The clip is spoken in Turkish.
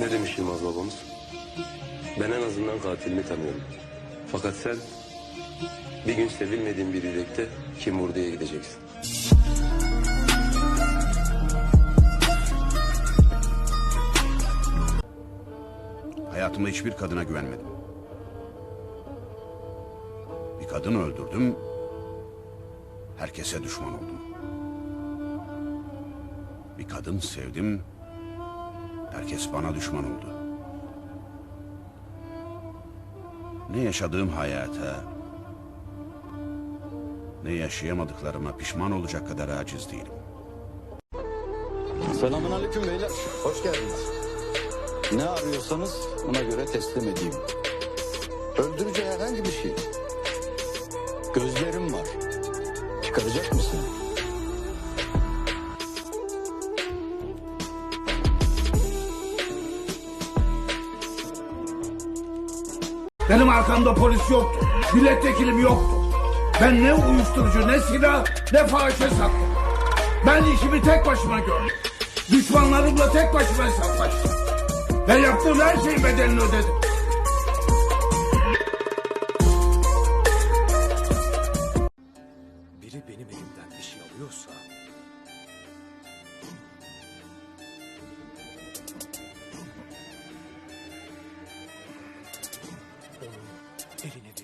Ne demiş Yılmaz babamız? Ben en azından katilini tanıyorum. Fakat sen bir gün sevilmediğin bir yürekte kim vurduya gideceksin. Hayatımda hiçbir kadına güvenmedim. Bir kadın öldürdüm, herkese düşman oldum. Bir kadın sevdim, herkes bana düşman oldu. Ne yaşadığım hayata, ne yaşayamadıklarıma pişman olacak kadar aciz değilim. Selamun aleyküm beyler. Hoş geldiniz. Ne arıyorsanız ona göre teslim edeyim. Öldürücü herhangi bir şey. Gözlerim var. Çıkaracak mısın? Benim arkamda polis yoktu. Milletvekilim yoktu. Ben ne uyuşturucu, ne silah, ne fahişe sattım. Ben işimi tek başıma gördüm. Düşmanlarımla tek başıma hesaplaştım. Ben yaptığım her şeyin bedelini ödedim. Tearing it